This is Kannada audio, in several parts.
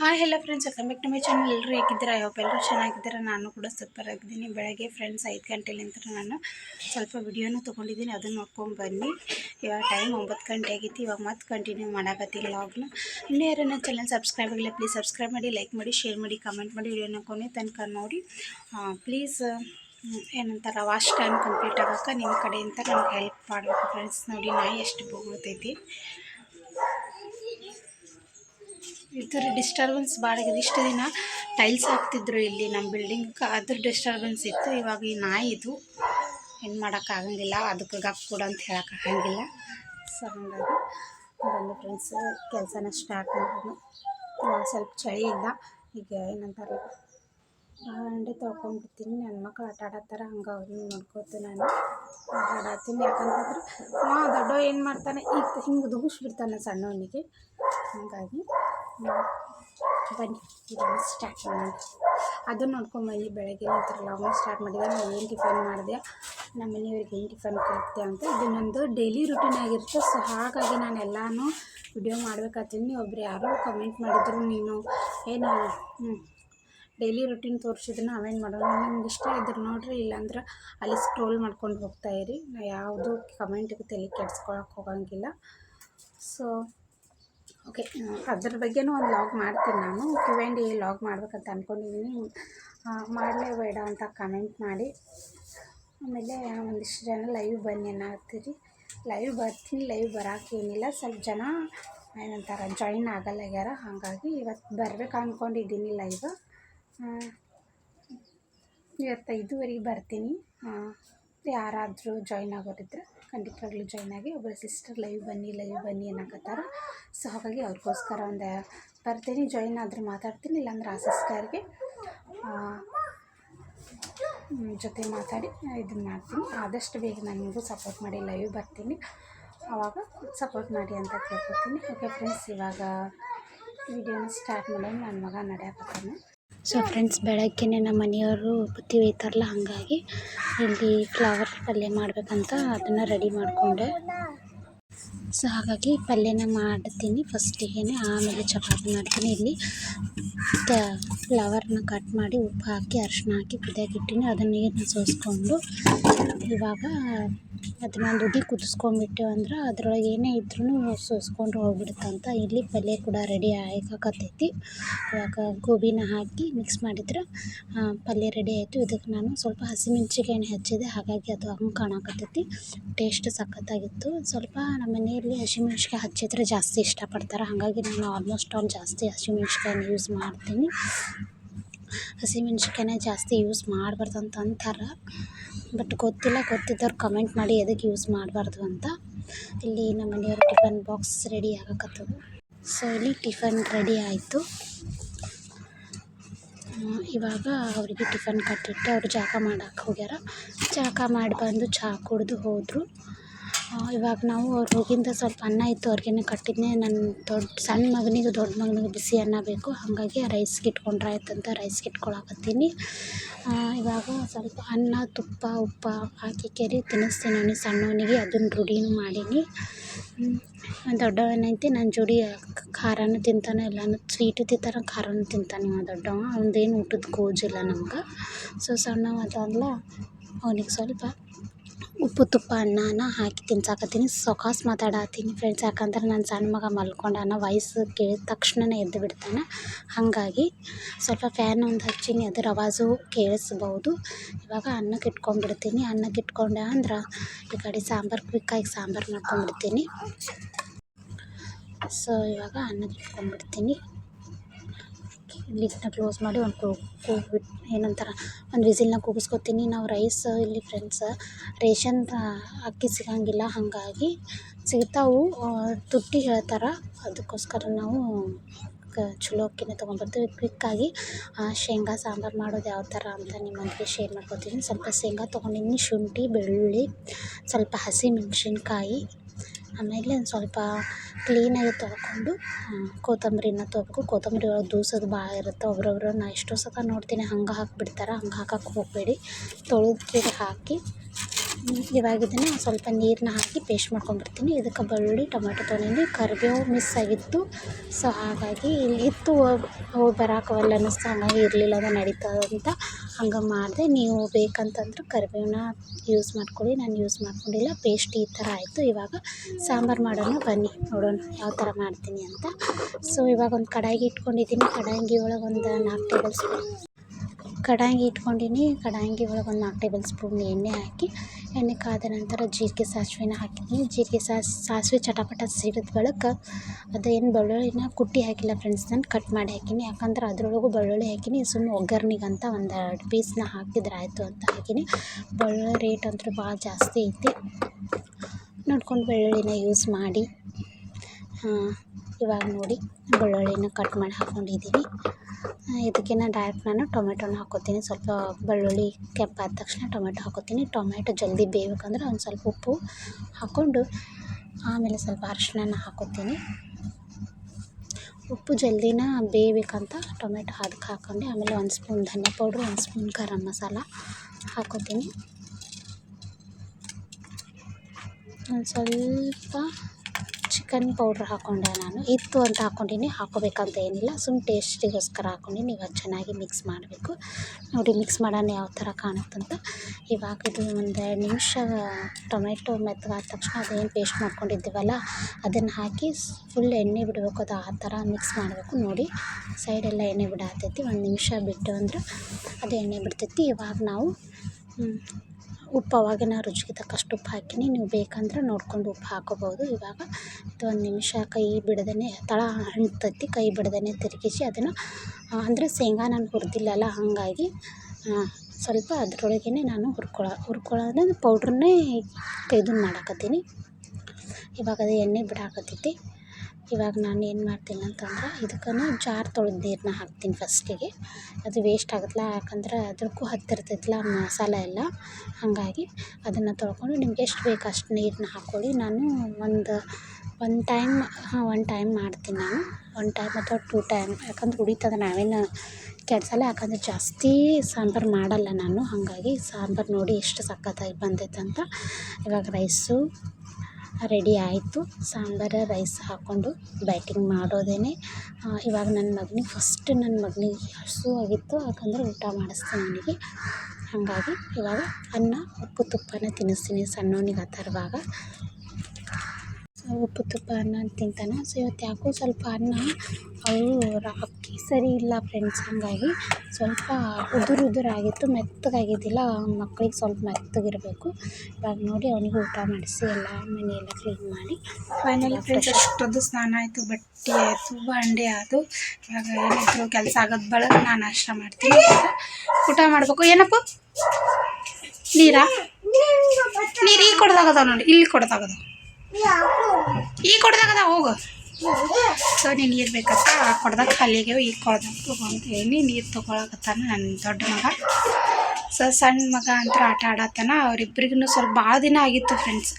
Hi hello friends welcome back to my channel ಎಲ್ಲರೂ ಹೇಗಿದ್ದೀರಾ? ಯಾವ ಎಲ್ಲರೂ ಚೆನ್ನಾಗಿದ್ದೀರಾ. ನಾನು ಕೂಡ ಸೂಪರ್ ಆಗಿದ್ದೀನಿ. ಬೆಳಗ್ಗೆ ಫ್ರೆಂಡ್ಸ್ ಐದು ಗಂಟೆಲಿಂದ ನಾನು ಸ್ವಲ್ಪ ವಿಡಿಯೋನ ತೊಗೊಂಡಿದ್ದೀನಿ. ಅದನ್ನು ನೋಡ್ಕೊಂಡು ಬನ್ನಿ. ಇವಾಗ ಟೈಮ್ ಒಂಬತ್ತು ಗಂಟೆ ಆಗಿತ್ತು. ಇವಾಗ ಮತ್ತೆ ಕಂಟಿನ್ಯೂ ಮಾಡಾಕತ್ತಿಲ್ಲ ಲಾಗ್ನ ಇನ್ನೂ ಯಾರು ನನ್ನ ಚಾನಲ್ ಸಬ್ಸ್ಕ್ರೈಬ್ ಆಗಿಲ್ಲ ಪ್ಲೀಸ್ ಸಬ್ಸ್ಕ್ರೈಬ್ ಮಾಡಿ ಲೈಕ್ ಮಾಡಿ ಶೇರ್ ಮಾಡಿ ಕಮೆಂಟ್ ಮಾಡಿ ವಿಡಿಯೋನ ಕೊನೆ ತನಕ ನೋಡಿ. ಪ್ಲೀಸ್ ಏನಂತಾರೆ ವಾಶ್ ಟೈಮ್ ಕಂಪ್ಲೀಟ್ ಆಗೋಕೆ ನಿಮ್ಮ ಕಡೆಯಿಂದ ನನಗೆ ಹೆಲ್ಪ್ ಮಾಡಬೇಕು ಫ್ರೆಂಡ್ಸ್ ನೋಡಿ, ನಾಯಿ ಎಷ್ಟು ಬೋಗುತ್ತೈತಿ ಇದ್ರ ಡಿಸ್ಟರ್ಬೆನ್ಸ್ ಭಾಳ ಇಷ್ಟು ದಿನ ಟೈಲ್ಸ್ ಹಾಕ್ತಿದ್ರು ಇಲ್ಲಿ ನಮ್ಮ ಬಿಲ್ಡಿಂಗ್ ಅದ್ರ ಡಿಸ್ಟರ್ಬೆನ್ಸ್ ಇತ್ತು. ಇವಾಗ ಈ ನಾಯಿ ಇದು ಏನು ಮಾಡೋಕ್ಕಾಗಂಗಿಲ್ಲ ಅದಕ್ಕೆ ಗಪ್ ಕೂಡ ಅಂತ ಹೇಳೋಕ್ಕಾಗಂಗಿಲ್ಲ ಸೊ ಹಾಗಾಗಿ ಬಂದು ಫ್ರೆಂಡ್ಸ್ ಕೆಲಸನ ಸ್ಟಾರ್ಟ್ ಮಾಡೋದು. ಸ್ವಲ್ಪ ಚಳಿ ಇಲ್ಲ. ಈಗ ಏನಂತಾರೆ? ಅಂಡೆ ತೊಳ್ಕೊಂಡ್ಬಿಡ್ತೀನಿ. ನನ್ನ ಮಕ್ಳು ಆಟ ಆಡತ್ತಾರ. ಹಂಗೆ ಅವ್ರನ್ನ ನೋಡ್ಕೋತೀನಿ ನಾನು. ಆಟ ಆಡತ್ತೀನಿ. ಯಾಕಂತಂದ್ರೆ ಹಾಂ ದೊಡ್ಡ ಏನು ಮಾಡ್ತಾನೆ? ಈಗ ಹಿಂಗೆ ದುಗಿಸ್ಬಿಡ್ತಾನೆ ಸಣ್ಣವನಿಗೆ. ಹಾಗಾಗಿ. ಬನ್ನಿ ಇದನ್ನು ಸ್ಟಾರ್ಟ್ ಮಾಡೋಣ ಅದನ್ನು ನೋಡ್ಕೊಂಬನ್ನಿ ಬೆಳಗ್ಗೆ ನಂತರ ಲಾಗ್ನ ಸ್ಟಾರ್ಟ್ ಮಾಡಿದೆ. ನಾನು ಏನು ಟಿಫನ್ ಮಾಡಿದೆ? ನಮ್ಮ ಮನೆಯವ್ರಿಗೆ ಏನು ಟಿಫನ್ ಕೊಡ್ತೆ ಅಂತ. ಇದು ನಂದು ಡೈಲಿ ರುಟೀನ್ ಆಗಿರುತ್ತೆ. ಸೊ ಹಾಗಾಗಿ ನಾನು ಎಲ್ಲನೂ ವಿಡಿಯೋ ಮಾಡ್ಬೇಕಾಗ್ತೀನಿ ಒಬ್ರು ಯಾರೋ ಕಮೆಂಟ್ ಮಾಡಿದ್ರು ನೀನು, ಏನು ಡೈಲಿ ರುಟೀನ್ ತೋರಿಸಿದ್ರೆ ನಾವೇನು ಮಾಡೋಣ ನಿಮ್ಗೆ ಇಷ್ಟ ಇದ್ರೆ ನೋಡ್ರಿ. ಇಲ್ಲಾಂದ್ರೆ ಅಲ್ಲಿ ಸ್ಕ್ರೋಲ್ ಮಾಡ್ಕೊಂಡು ಹೋಗ್ತಾಯಿರಿ ನಾ ಯಾವುದು ಕಮೆಂಟಿಗೆ ತಲೆ ಕೆಡ್ಸ್ಕೊಳಕ್ಕೆ ಹೋಗಂಗಿಲ್ಲ. ಸೊ ಓಕೆ ಅದ್ರ ಬಗ್ಗೆನೂ ಒಂದು ಲಾಗ್ ಮಾಡ್ತೀನಿ ನಾನು. ಕ್ಯೂ ಆ್ಯಂಡ್ ಲಾಗ್ ಮಾಡ್ಬೇಕಂತ ಅಂದ್ಕೊಂಡಿದ್ದೀನಿ ಮಾಡಲೇ ಬೇಡ ಅಂತ ಕಮೆಂಟ್ ಮಾಡಿ. ಆಮೇಲೆ ಒಂದಿಷ್ಟು ಜನ ಲೈವ್ ಬನ್ನಿ ಅನ್ನತ್ತೀರಿ ಲೈವ್ ಬರ್ತೀನಿ ಲೈವ್ ಬರೋಕ್ಕೇನಿಲ್ಲ ಸ್ವಲ್ಪ ಜನ ಏನಂತಾರೆ ಜಾಯಿನ್ ಆಗಲ್ಲಾಗ್ಯಾರ ಹಾಗಾಗಿ ಇವತ್ತು ಬರ್ಬೇಕು ಅಂದ್ಕೊಂಡಿದ್ದೀನಿ ಲೈವ್ ಇವತ್ತು ಐದುವರೆಗೆ ಬರ್ತೀನಿ. ಯಾರಾದರೂ ಜಾಯಿನ್ ಆಗೋರಿದ್ರೆ. ಖಂಡಿತವಾಗ್ಲೂ ಜಾಯ್ನ್ ಆಗಿ ಒಬ್ಬರ ಸಿಸ್ಟರ್ ಲೈವ್ ಬನ್ನಿ ಲೈವ್ ಬನ್ನಿ ಅನ್ನಕತ್ತಾರ. ಸೊ ಹಾಗಾಗಿ ಅವ್ರಿಗೋಸ್ಕರ ಒಂದು, ಬರ್ತೀನಿ ಜಾಯ್ನ್ ಆದರೂ ಮಾತಾಡ್ತೀನಿ, ಇಲ್ಲಾಂದ್ರೆ ಆ ಸಿಸ್ಟರ್ಗೆ ಜೊತೆ ಮಾತಾಡಿ ಇದನ್ನು ಮಾಡ್ತೀನಿ. ಆದಷ್ಟು ಬೇಗ ನನಗೂ ಸಪೋರ್ಟ್ ಮಾಡಿ ಲೈವ್ ಬರ್ತೀನಿ. ಆವಾಗ ಸಪೋರ್ಟ್ ಮಾಡಿ ಅಂತ ಕೇಳ್ಕೊತೀನಿ. ಓಕೆ ಫ್ರೆಂಡ್ಸ್ ಇವಾಗ ವಿಡಿಯೋನ ಸ್ಟಾರ್ಟ್ ಮಾಡೋಣ ನನ್ನ ಮಗ ನಡೆಯಕತ್ತಾನೆ. ಸೊ ಫ್ರೆಂಡ್ಸ್ ಬೆಳಗ್ಗೆನೇ ನಮ್ಮ ಮನೆಯವರು ಬುತ್ತಿ ಒಯ್ತಾರಲ್ಲ ಹಾಗಾಗಿ ಇಲ್ಲಿ ಫ್ಲವರ್ ಪಲ್ಯ ಮಾಡಬೇಕಂತ ಅದನ್ನು ರೆಡಿ ಮಾಡಿಕೊಂಡೆ. ಸೊ ಹಾಗಾಗಿ ಪಲ್ಯನ ಮಾಡ್ತೀನಿ ಫಸ್ಟಿಗೆ ಆಮೇಲೆ ಚಪಾತಿ ಮಾಡ್ತೀನಿ. ಇಲ್ಲಿ ಫ್ಲವರ್ನ ಕಟ್ ಮಾಡಿ ಉಪ್ಪು ಹಾಕಿ, ಅರಿಶಿನ ಹಾಕಿ ಕುದಿಯೋಕೆ ಅದನ್ನು ನೀರನ್ನ ಸೋಸ್ಕೊಂಡು ಇವಾಗ ಅದನ್ನೊಂದು ಉಡಿ ಕುದಿಸ್ಕೊಂಡ್ಬಿಟ್ಟು ಅಂದ್ರೆ ಅದ್ರೊಳಗೆ ಏನೇ ಇದ್ರೂ ಸೋಸ್ಕೊಂಡು ಹೋಗ್ಬಿಡುತ್ತಂತ ಇಲ್ಲಿ ಪಲ್ಯ ಕೂಡ ರೆಡಿ ಆಗಾಕತ್ತೈತಿ. ಇವಾಗ ಗೋಬಿನ ಹಾಕಿ ಮಿಕ್ಸ್ ಮಾಡಿದ್ರೆ ಪಲ್ಯ ರೆಡಿ ಆಯಿತು. ಇದಕ್ಕೆ ನಾನು ಸ್ವಲ್ಪ ಹಸಿಮೆಣ್ಸಿಕಾಯಿನ ಹಚ್ಚಿದೆ. ಹಾಗಾಗಿ ಅದು ಹಂಗೆ ಕಾಣಕತ್ತೈತಿ. ಟೇಸ್ಟ್ ಸಖತ್ತಾಗಿತ್ತು. ಸ್ವಲ್ಪ ನಮ್ಮ ಮನೆಯಲ್ಲಿ ಹಸಿಮೆಣ್ಸಿಕಾಯಿ ಹಚ್ಚಿದ್ರೆ ಜಾಸ್ತಿ ಇಷ್ಟಪಡ್ತಾರೆ. ಹಾಗಾಗಿ ನಾನು ಆಲ್ಮೋಸ್ಟ್ ಆಲ್ ಜಾಸ್ತಿ ಹಸಿಮೆಣ್ಸಿಕಾಯಿನ ಯೂಸ್ ಮಾಡ್ತೀನಿ. ಹಸಿಮೆಣ್ಸಿಕಾಯಿನ ಜಾಸ್ತಿ ಯೂಸ್ ಮಾಡಬಾರ್ದು ಅಂತ ಅಂತಾರೆ. ಬಟ್ ಗೊತ್ತಿಲ್ಲ, ಗೊತ್ತಿದ್ದವ್ರು ಕಮೆಂಟ್ ಮಾಡಿ ಎದಕ್ಕೆ ಯೂಸ್ ಮಾಡಬಾರ್ದು ಅಂತ. ಇಲ್ಲಿ ನಮ್ಮ ಮನೆಯವ್ರ ಟಿಫನ್ ಬಾಕ್ಸ್ ರೆಡಿ ಆಗಕತ್ತದು. ಸೊ ಇಲ್ಲಿ ಟಿಫನ್ ರೆಡಿ ಆಯಿತು. ಇವಾಗ ಅವರಿಗೆ ಟಿಫನ್ ಕಟ್ಟಿಟ್ಟು ಅವ್ರು ಜಳಕ ಮಾಡಕ್ಕೆ ಹೋಗ್ಯಾರ. ಜಳಕ ಮಾಡಿ ಬಂದು ಚಹಾ ಕುಡಿದು ಹೋದರು. ಇವಾಗ ನಾವು ಅವ್ರು ಹೋಗಿಂದ ಸ್ವಲ್ಪ ಅನ್ನ ಇತ್ತು, ಅವ್ರಿಗೇನೆ ಕಟ್ಟಿದ್ದೆ ನನ್ನ ದೊಡ್ಡ, ಸಣ್ಣ ಮಗನಿಗೆ ದೊಡ್ಡ ಮಗನಿಗೆ ಬಿಸಿ ಅನ್ನ ಬೇಕು. ಹಾಗಾಗಿ ರೈಸ್ಗೆ ಇಟ್ಕೊಂಡ್ರೆ ಆಯ್ತಂತ ರೈಸ್ಗೆ ಇಟ್ಕೊಳಕತ್ತೀನಿ. ಇವಾಗ ಸ್ವಲ್ಪ ಅನ್ನ, ತುಪ್ಪ, ಉಪ್ಪ ಹಾಕಿ ಕೆರಿ ತಿನ್ನಿಸ್ತೀನಿ ನಾನು ಸಣ್ಣವನಿಗೆ. ಅದನ್ನ ರೂಢಿನೂ ಮಾಡೀನಿ. ದೊಡ್ಡವನೈತಿ ನನ್ನ ಜೋಡಿ ಖಾರನೂ ತಿಂತಾನೆ ಎಲ್ಲನೂ ಸ್ವೀಟು ತಿಂತಾನೆ, ಖಾರನೂ ತಿಂತಾನೆ ದೊಡ್ಡವ. ಅವ್ನದೇನು ಊಟದ ಗೋಜಿಲ್ಲ ನಮ್ಗೆ. ಸೊ ಸಣ್ಣವ ಅದಲ್ಲ ಅವನಿಗೆ ಸ್ವಲ್ಪ ಉಪ್ಪು, ತುಪ್ಪ, ಅನ್ನನ ಹಾಕಿ ತಿನ್ಸಾಕತ್ತೀನಿ. ಸೊಕಾಸ್ ಮಾತಾಡತ್ತೀನಿ ಫ್ರೆಂಡ್ಸ್ ಯಾಕಂದ್ರೆ ನನ್ನ ಸಣ್ಣ ಮಗ ಮಲ್ಕೊಂಡಾನ ವಾಯ್ಸ್ ಕೇಳಿದ ತಕ್ಷಣನೇ ಎದ್ದು ಬಿಡ್ತಾನೆ. ಹಾಗಾಗಿ ಸ್ವಲ್ಪ ಫ್ಯಾನ್ ಒಂದು ಹಚ್ಚೀನಿ, ಅದ್ರ ಆವಾಜು ಕೇಳಿಸ್ಬೌದು. ಇವಾಗ ಅನ್ನಕ್ಕೆ ಇಟ್ಕೊಂಡ್ಬಿಡ್ತೀನಿ. ಅನ್ನಕ್ಕೆ ಇಟ್ಕೊಂಡೆ ಅಂದ್ರೆ ಈ ಕಡೆ ಸಾಂಬಾರು ಕ್ವಿಕ್ಕಾಗಿ ಸಾಂಬಾರು ಮಾಡ್ಕೊಂಡ್ಬಿಡ್ತೀನಿ. ಸೊ ಇವಾಗ ಅನ್ನಕ್ಕೆ ಇಟ್ಕೊಂಡ್ಬಿಡ್ತೀನಿ. ಲಿಡ್ನ ಕ್ಲೋಸ್ ಮಾಡಿ ಒಂದು ಕೂಗ್ಬಿಟ್ಟು ಏನಂತಾರೆ ಒಂದು ವಿಸಿಲ್ನ ಕೂಗಿಸ್ಕೊತೀನಿ. ನಾವು ರೈಸ್ ಇಲ್ಲಿ ಫ್ರೆಂಡ್ಸ್ ರೇಷನ್ ಅಕ್ಕಿ ಸಿಗಂಗಿಲ್ಲ, ಹಾಗಾಗಿ ಸಿಗ್ತಾವು ತುಟ್ಟಿ ಹೇಳ್ತಾರೆ, ಅದಕ್ಕೋಸ್ಕರ ನಾವು ಕ, ಚಲೋ ಅಕ್ಕಿನೇ ತೊಗೊಂಬರ್ತೀವಿ. ಕ್ವಿಕ್ಕಾಗಿ ಶೇಂಗಾ ಸಾಂಬಾರು ಮಾಡೋದು ಯಾವ ಥರ ಅಂತ ನಿಮ್ಮೊಂದಿಗೆ ಶೇರ್ ಮಾಡ್ಕೊತೀನಿ. ಸ್ವಲ್ಪ ಶೇಂಗಾ ತೊಗೊಂಡಿದ್ದೀನಿ ಶುಂಠಿ, ಬೆಳ್ಳುಳ್ಳಿ, ಸ್ವಲ್ಪ ಹಸಿಮೆಣ್ಸಿನ್ಕಾಯಿ ಆಮೇಲೆ ಒಂದು ಸ್ವಲ್ಪ ಕ್ಲೀನಾಗಿ ತೊಳ್ಕೊಂಡು ಕೊತ್ತಂಬರಿನ ತೊಳ್ಕೊ ಕೊತ್ತಂಬರಿ ಒಳಗೆ ದೂಸೋದು ಭಾಳ ಇರುತ್ತೆ. ಒಬ್ರೊಬ್ರು ನಾ ಎಷ್ಟೋ ಸಲ ನೋಡ್ತೀನಿ, ಹಂಗೆ ಹಾಕ್ಬಿಡ್ತಾರೆ, ಹಂಗೆ ಹಾಕಕ್ಕೆ ಹೋಗಬೇಡಿ. ತೊಳೆದು ಹಾಕಿ ಇವಾಗ ಇದನ್ನು ಸ್ವಲ್ಪ ನೀರನ್ನ ಹಾಕಿ ಪೇಸ್ಟ್ ಮಾಡ್ಕೊಂಡ್ಬಿಡ್ತೀನಿ. ಇದಕ್ಕೆ ಬೆಳ್ಳುಳ್ಳಿ, ಟೊಮೆಟೊ ತೊಗೊಂಡಿನಿ ಕರಿಬೇವು ಮಿಸ್ ಆಗಿತ್ತು. ಸೊ ಹಾಗಾಗಿ ಇಲ್ಲಿ ಇತ್ತು ಹೋಗಿ ಬರೋಕವಲ್ಲ ಅನ್ನಿಸ್ತು ಹಾಗಾಗಿ ಇರಲಿಲ್ಲ ಅದು ನಡೀತದೆ ಅಂತ ಹಂಗೆ ಮಾಡಿದೆ. ನೀವು ಬೇಕಂತಂದ್ರೆ ಕರಿಬೇವನ್ನ ಯೂಸ್ ಮಾಡ್ಕೊಳ್ಳಿ, ನಾನು ಯೂಸ್ ಮಾಡ್ಕೊಂಡಿಲ್ಲ. ಪೇಸ್ಟ್ ಈ ಥರ ಆಯಿತು. ಇವಾಗ ಸಾಂಬಾರು ಮಾಡೋಣ, ಬನ್ನಿ. ನೋಡೋಣ ಯಾವ ಥರ ಮಾಡ್ತೀನಿ ಅಂತ. ಸೊ ಇವಾಗ ಒಂದು ಕಡಾಯಿಗೆ ಇಟ್ಕೊಂಡಿದ್ದೀನಿ. ಕಡಾಯಿ ಒಳಗೆ ಒಂದು ನಾಲ್ಕು ಟೇಬಲ್ ಸ್ಪೂನ್ ಕಡಾಯಿಗೆ ಇಟ್ಕೊಂಡಿನಿ. ಕಡಾಯಿ ಒಳಗೆ ಒಂದು ನಾಲ್ಕು ಟೇಬಲ್ ಸ್ಪೂನ್ ಎಣ್ಣೆ ಹಾಕಿ ಎಣ್ಣೆ ಕಾದ ನಂತರ ಜೀರಿಗೆ ಸಾಸಿವೆನ ಹಾಕಿದ್ದೀನಿ ಜೀರಿಗೆ ಸಾಸ್ ಸಾಸಿವೆ ಚಟಪಟ ಸಿಡಿದ ಬಳಿಕ ಏನು ಬೆಳ್ಳುಳ್ಳಿನ ಕುಟ್ಟಿ ಹಾಕಿಲ್ಲ ಫ್ರೆಂಡ್ಸ್ ನಾನು ಕಟ್ ಮಾಡಿ ಹಾಕೀನಿ. ಯಾಕಂದ್ರೆ ಅದರೊಳಗೂ ಬೆಳ್ಳುಳ್ಳಿ ಹಾಕೀನಿ. ಸುಮ್ಮನೆ ಒಗ್ಗರ್ನಿಗಂತ ಒಂದು ಎರಡು ಪೀಸ್ನ ಹಾಕಿದ್ರೆ ಆಯಿತು ಅಂತ ಹಾಕೀನಿ. ಬೆಳ್ಳುಳ್ಳಿ ರೇಟ್ ಅಂತೂ ಭಾಳ ಜಾಸ್ತಿ ಐತಿ. ನೋಡ್ಕೊಂಡು ಬೆಳ್ಳುಳ್ಳಿನ ಯೂಸ್ ಮಾಡಿ. ಇವಾಗ ನೋಡಿ ಬೆಳ್ಳುಳ್ಳಿನ ಕಟ್ ಮಾಡಿ ಹಾಕ್ಕೊಂಡಿದ್ದೀನಿ ಇದಕ್ಕೆ ನಾನು ಡೈರೆಕ್ಟ್ ನಾನು ಟೊಮೆಟೊನ ಹಾಕ್ಕೊತೀನಿ ಸ್ವಲ್ಪ ಬೆಳ್ಳುಳ್ಳಿ ಕೆಂಪಾದ ತಕ್ಷಣ ಟೊಮೆಟೊ ಹಾಕ್ಕೊತೀನಿ ಟೊಮೆಟೊ ಜಲ್ದಿ ಬೇಯಬೇಕಂದ್ರೆ ಒಂದು ಸ್ವಲ್ಪ ಉಪ್ಪು ಹಾಕ್ಕೊಂಡು ಆಮೇಲೆ ಸ್ವಲ್ಪ ಅರಿಶಿಣನ ಹಾಕೋತೀನಿ. ಉಪ್ಪು ಜಲ್ದಿನ ಬೇಯಬೇಕಂತ ಟೊಮೆಟೊ ಅದಕ್ಕೆ ಹಾಕ್ಕೊಂಡು ಆಮೇಲೆ ಒಂದು ಸ್ಪೂನ್ ಧನಿಯಾ ಪೌಡ್ರು, ಒಂದು ಸ್ಪೂನ್ ಗರಂ ಮಸಾಲ ಹಾಕ್ಕೋತೀನಿ ಒಂದು ಸ್ವಲ್ಪ ಚಿಕನ್ ಪೌಡ್ರ್ ಹಾಕ್ಕೊಂಡೆ ನಾನು. ಇತ್ತು ಅಂತ ಹಾಕ್ಕೊಂಡಿನಿ ಹಾಕೋಬೇಕಂತ ಏನಿಲ್ಲ. ಸುಮ್ಮನೆ ಟೇಸ್ಟಿಗೋಸ್ಕರ ಹಾಕ್ಕೊಂಡಿನಿ ಇವಾಗ ಚೆನ್ನಾಗಿ ಮಿಕ್ಸ್ ಮಾಡಬೇಕು. ನೋಡಿ ಮಿಕ್ಸ್ ಮಾಡೋಣ ಯಾವ ಥರ ಕಾಣುತ್ತಂತ. ಇವಾಗ ಇದು ಒಂದು ಎರಡು ನಿಮಿಷ ಟೊಮೆಟೊ ಮೆತ್ತಗಾದ ತಕ್ಷಣ ಅದೇನು ಪೇಸ್ಟ್ ಮಾಡ್ಕೊಂಡಿದ್ದೀವಲ್ಲ, ಅದನ್ನು ಹಾಕಿ ಫುಲ್ ಎಣ್ಣೆ ಬಿಡಬೇಕು. ಅದು ಆ ಥರ ಮಿಕ್ಸ್ ಮಾಡಬೇಕು. ನೋಡಿ ಸೈಡೆಲ್ಲ ಎಣ್ಣೆ ಬಿಡಾತೈತಿ. ಒಂದು ನಿಮಿಷ ಬಿಟ್ಟು ಅಂದ್ರೆ ಅದು ಎಣ್ಣೆ ಬಿಡ್ತೈತಿ. ಇವಾಗ ನಾವು ಉಪ್ಪು ಅವಾಗೇನ ರುಚಿಗೆ ತಕ್ಕಷ್ಟು ಉಪ್ಪು ಹಾಕೀನಿ. ನೀವು ಬೇಕಂದ್ರೆ ನೋಡ್ಕೊಂಡು ಉಪ್ಪು ಹಾಕ್ಕೊಬೋದು ಇವಾಗ ಇದು ಒಂದು ನಿಮಿಷ ಕೈ ಬಿಡದೇ ತಳ ಅಂಟತೈತಿ, ಕೈ ಬಿಡದೇ ತಿರುಗಿಸಿ ಅದನ್ನು ಅಂದರೆ ಶೇಂಗ ನಾನು ಹುರಿದಿಲ್ಲಲ್ಲ, ಹಾಗಾಗಿ ಸ್ವಲ್ಪ ಅದ್ರೊಳಗೇ ನಾನು ಹುರ್ಕೊಳ ಹುರ್ಕೊಳ್ಳೋದು ಪೌಡ್ರನ್ನೇ ಇದನ್ನು ಮಾಡಾಕತ್ತೀನಿ. ಇವಾಗ ಅದು ಎಣ್ಣೆ ಬಿಡಾಕತ್ತೈತಿ. ಇವಾಗ ನಾನು ಏನು ಮಾಡ್ತೀನಿ ಅಂತಂದ್ರೆ ಇದಕ್ಕನ ಜಾರ್ ತೊಳ್ದು ನೀರನ್ನ ಹಾಕ್ತೀನಿ ಫಸ್ಟಿಗೆ. ಅದು ವೇಸ್ಟ್ ಆಗುತ್ತಲ್ಲ, ಯಾಕಂದ್ರೆ ಅದಕ್ಕೂ ಹತ್ತಿರ್ತೈತಲ್ಲ ಮಸಾಲೆ ಎಲ್ಲ. ಹಾಗಾಗಿ ಅದನ್ನು ತೊಳ್ಕೊಂಡು ನಿಮ್ಗೆ ಎಷ್ಟು ಬೇಕು ಅಷ್ಟು ನೀರನ್ನ ಹಾಕ್ಕೊಳ್ಳಿ ನಾನು ಒಂದು ಒನ್ ಟೈಮ್ ಹಾಂ ಒನ್ ಟೈಮ್ ಮಾಡ್ತೀನಿ ನಾನು. ಒನ್ ಟೈಮ್ ಅಥವಾ ಟೂ ಟೈಮ್ ಯಾಕಂದ್ರೆ ಉಳಿತದೆ ನಾವೇನು ಕೆಡ್ಸಲ್ಲ, ಯಾಕಂದ್ರೆ ಜಾಸ್ತಿ ಸಾಂಬಾರು ಮಾಡಲ್ಲ ನಾನು. ಹಾಗಾಗಿ ಸಾಂಬಾರು ನೋಡಿ ಎಷ್ಟು ಸಖತ್ತಾಗಿ ಬಂದೈತೆ ಅಂತ ಇವಾಗ ರೈಸು ರೆಡಿ ಆಯಿತು. ಸಾಂಬಾರು, ರೈಸ್ ಹಾಕ್ಕೊಂಡು ಬ್ಯಾಟಿಂಗ್ ಮಾಡೋದೇನೆ. ಇವಾಗ ನನ್ನ ಮಗನಿಗೆ ಫಸ್ಟ್ ನನ್ನ ಮಗನಿಗೆ ಆಗಿತ್ತು. ಯಾಕಂದ್ರೆ ಊಟ ಮಾಡಿಸ್ತೀನಿ ಅವನಿಗೆ. ಹಾಗಾಗಿ ಇವಾಗ ಅನ್ನ, ಉಪ್ಪು ತುಪ್ಪನ ತಿನ್ನಿಸ್ತೀನಿ ಸಣ್ಣವನಿಗೆ ಆ ಥರವಾಗ ಉಪ್ಪು ತುಪ್ಪ, ಅನ್ನ ತಿಂತಾನೆ. ಸೊ ಇವತ್ತು ಯಾಕೋ ಸ್ವಲ್ಪ ಅನ್ನ ಅವರು ಅಕ್ಕಿ ಸರಿ ಇಲ್ಲ ಫ್ರೆಂಡ್ಸ್ ಹಾಗಾಗಿ ಸ್ವಲ್ಪ ಉದುರು ಉದುರಾಗಿತ್ತು ಮೆತ್ತಗಾಗಿದ್ದಿಲ್ಲ ಮಕ್ಳಿಗೆ ಸ್ವಲ್ಪ ಮೆತ್ತಗಿರಬೇಕು. ಇವಾಗ ನೋಡಿ ಅವನಿಗೆ ಊಟ ಮಾಡಿಸಿ ಎಲ್ಲ ಮನೆಯೆಲ್ಲ ಕ್ಲೀನ್ ಮಾಡಿ ಫೈನಲಿ ಫ್ರೆಂಡ್ಸ್ ಅಷ್ಟೊಂದು ಸ್ನಾನ ಆಯಿತು ಬಟ್ಟೆ ಆಯಿತು ಬಂಡೆ ಆಯಿತು. ಇವಾಗ ಏನಿದ್ರು ಕೆಲಸ ಆಗೋದು ಬಳಗ ನಾನು ನಾಷ್ಟ ಮಾಡ್ತೀನಿ. ಊಟ ಮಾಡಬೇಕು. ಏನಪ್ಪ? ನೀರಾ? ನೀರು ಈಗ ಕೊಡ್ದಾಗದ ನೋಡಿ ಇಲ್ಲಿ ಕೊಡ್ದಾಗದ. ಈ ಕೊಡ್ದಾಗದ ಹೋಗು. ಸೊ ನೀನು ನೀರು ಬೇಕಂತ ಕೊಡ್ದಾಗ ಕಲ್ಲಿಗೆ ಈ ಕೊಡ್ದಾಗ ಹೇಳಿ ನೀರು ತೊಗೊಳಕತ್ತಾನ ನನ್ನ ದೊಡ್ಡ ಮಗ. ಸೊ ಸಣ್ಣ ಮಗ ಅಂತ ಆಟ ಆಡತ್ತಾನ ಅವರಿಬ್ಬರಿಗೂ ಸ್ವಲ್ಪ ಭಾಳ ದಿನ ಆಗಿತ್ತು ಫ್ರೆಂಡ್ಸ್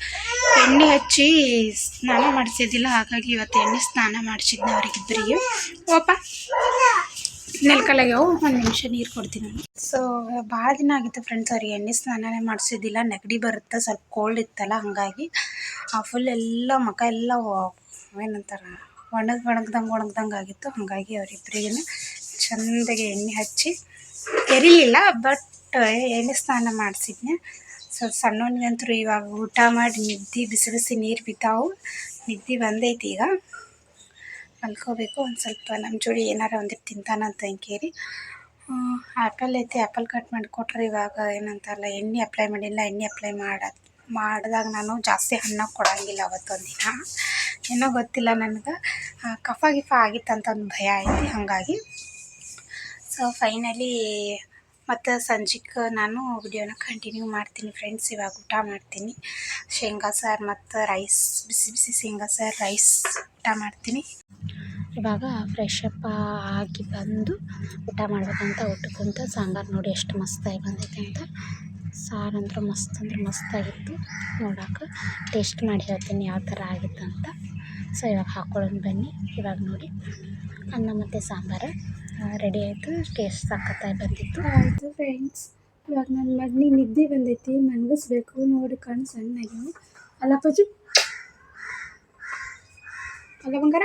ಎಣ್ಣೆ ಹಚ್ಚಿ ಸ್ನಾನ ಮಾಡಿಸಿದ್ದಿಲ್ಲ, ಹಾಗಾಗಿ ಇವತ್ತು ಎಣ್ಣೆ ಸ್ನಾನ ಮಾಡಿಸಿದ್ದೆ ಅವರಿಗಿಬ್ಬರಿಗೆ ಓಪ ನೆಲ್ಕಲಾಗ್ಯಾವು ಒಂದು ನಿಮಿಷ ನೀರು ಕೊಡ್ತೀನಿ ನಾನು. ಸೊ ಭಾಳ ದಿನ ಆಗಿತ್ತು ಫ್ರೆಂಡ್ಸ್ ಅವ್ರಿಗೆ ಎಣ್ಣೆ ಸ್ನಾನನೇ ಮಾಡಿಸಿದ್ದಿಲ್ಲ. ನೆಗಡಿ ಬರುತ್ತೆ, ಸ್ವಲ್ಪ ಕೋಲ್ಡ್ ಇತ್ತಲ್ಲ, ಹಾಗಾಗಿ ಫುಲ್ ಎಲ್ಲ ಮಕ ಎಲ್ಲ ಏನಂತಾರೆ, ಒಣಗಿ ಒಣಗ್ದಂಗೆ ಒಣಗ್ದಂಗೆ ಆಗಿತ್ತು. ಹಾಗಾಗಿ ಅವರಿಬ್ಬರಿಗೂ ಚೆಂದಾಗಿ ಎಣ್ಣೆ ಹಚ್ಚಿ ಎರಿಲಿಲ್ಲ ಬಟ್ ಎಣ್ಣೆ ಸ್ನಾನ ಮಾಡಿಸಿದ್ನೆ. ಸೊ, ಸಣ್ಣವನಿಗಂತೂ ಇವಾಗ ಊಟ ಮಾಡಿ ನಿದ್ದೆ ಬಿಸಿ ಬಿಸಿ ನೀರು ಬಿದ್ದಾವು. ನಿದ್ದೆ ಬಂದೈತಿ ಈಗ. ಮಲ್ಕೋಬೇಕು, ಒಂದು ಸ್ವಲ್ಪ ನಮ್ಮ ಜೋಡಿ ಏನಾರ ಒಂದಿಟ್ಟು ತಿಂತಾನಂತ ಅಂಕೇರಿ. ಆ್ಯಪಲ್ ಐತಿ ಆ್ಯಪಲ್ ಕಟ್ ಮಾಡಿ ಕೊಟ್ರೆ ಇವಾಗ ಏನಂತಾರಲ್ಲ, ಎಣ್ಣೆ ಅಪ್ಲೈ ಮಾಡಿಲ್ಲ, ಎಣ್ಣೆ ಅಪ್ಲೈ ಮಾಡ ಮಾಡಿದಾಗ ನಾನು ಜಾಸ್ತಿ ಅನ್ನ ಕೊಡೋಂಗಿಲ್ಲ ದಿನ ಏನೋ ಗೊತ್ತಿಲ್ಲ ನನಗೆ. ಕಫ ಗಿಫ ಆಗಿತ್ತಂತ ಒಂದು ಭಯ ಐತಿ, ಹಾಗಾಗಿ. ಸೊ ಫೈನಲಿ ಮತ್ತು ಸಂಜೆಗೆ ನಾನು ವಿಡಿಯೋನ ಕಂಟಿನ್ಯೂ ಮಾಡ್ತೀನಿ ಫ್ರೆಂಡ್ಸ್ ಇವಾಗ ಊಟ ಮಾಡ್ತೀನಿ. ಶೇಂಗಾ ಸಾರು ಮತ್ತು ರೈಸ್ ಬಿಸಿ ಬಿಸಿ ಶೇಂಗಾ ಸಾರು ರೈಸ್ ಊಟ ಮಾಡ್ತೀನಿ. ಇವಾಗ ಫ್ರೆಶ್ ಅಪ್ ಆಗಿ ಬಂದು ಊಟ ಮಾಡ್ಬೇಕಂತ ಊಟಕ್ಕಂತ ಸಾಂಬಾರು ನೋಡಿ ಎಷ್ಟು ಮಸ್ತಾಗಿ ಬಂದೈತೆ ಅಂತ. ಸಾರು ಅಂದ್ರೆ ಮಸ್ತ್ ಅಂದ್ರೆ ಮಸ್ತಾಗಿತ್ತು ನೋಡೋಕೆ ಟೇಸ್ಟ್ ಮಾಡಿ ಹೇಳ್ತೀನಿ ಯಾವ ಥರ ಆಗಿತ್ತು ಅಂತ. ಸೊ ಇವಾಗ ಹಾಕ್ಕೊಳ್ಳೋಣ ಬನ್ನಿ. ಇವಾಗ ನೋಡಿ. ಅನ್ನ ಮತ್ತು ಸಾಂಬಾರು. ರೆಡಿ ಆಯಿತು. ಟೇಸ್ಟ್ ಸಖತ್ತಾಗಿ ಬಂದಿತ್ತು. ಆಯಿತು ಫ್ರೆಂಡ್ಸ್ ಇವಾಗ ನನ್ನ ಮಗ್ನಿ ನಿದ್ದೆ ಬಂದೈತಿ. ಮನ್ಗಿಸ್ಬೇಕು ನೋಡಿ ಕಣ್ಣು ಸಣ್ಣಗೆ. ಅಲ್ಲ ಪಜು. ಅಲ್ಲ ಬಂಗಾರ.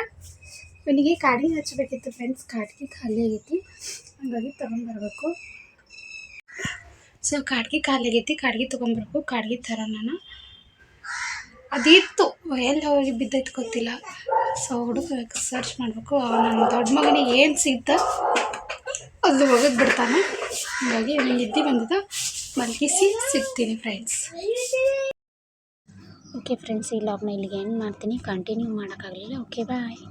ನನಗೆ ಕಾಡಿಗೆ ಹಚ್ಚಬೇಕಿತ್ತು ಫ್ರೆಂಡ್ಸ್ ಕಾಡಿಗೆ ಖಾಲಿ ಆಗೈತಿ. ಹಂಗಾಗಿ ತೊಗೊಂಬರ್ಬೇಕು ಸೊ ಕಾಡ್ಗಿ ಖಾಲಿ ಕಾಡ್ಗಿ ತೊಗೊಂಬರ್ಬೇಕು, ಕಾಡ್ಗಿ ಥರ ನಾನು ಅದಿತ್ತು, ಎಲ್ಲಿ ಹೋಗಿ ಬಿದ್ದೈತೆ ಗೊತ್ತಿಲ್ಲ. ಸೊ ಹುಡುಕ ಸರ್ಚ್ ಮಾಡಬೇಕು ನನ್ನ ದೊಡ್ಡ ಮಗನಿಗೆ ಏನು ಸಿಗ್ತ, ಅಲ್ಲಿ ಹೋಗೋದು ಬಿಡ್ತಾನೆ. ಹಾಗಾಗಿ ನನಗೆ ಇದ್ದು ಬಂದಿದ್ದ ಮಲಗಿಸಿ, ಸಿಗ್ತೀನಿ ಫ್ರೆಂಡ್ಸ್ ಓಕೆ ಫ್ರೆಂಡ್ಸ್ ಈ ಲಾಗ್ನ ಇಲ್ಲಿಗೆ ಏನು ಮಾಡ್ತೀನಿ. ಕಂಟಿನ್ಯೂ ಮಾಡೋಕ್ಕಾಗಲಿಲ್ಲ. Okay bye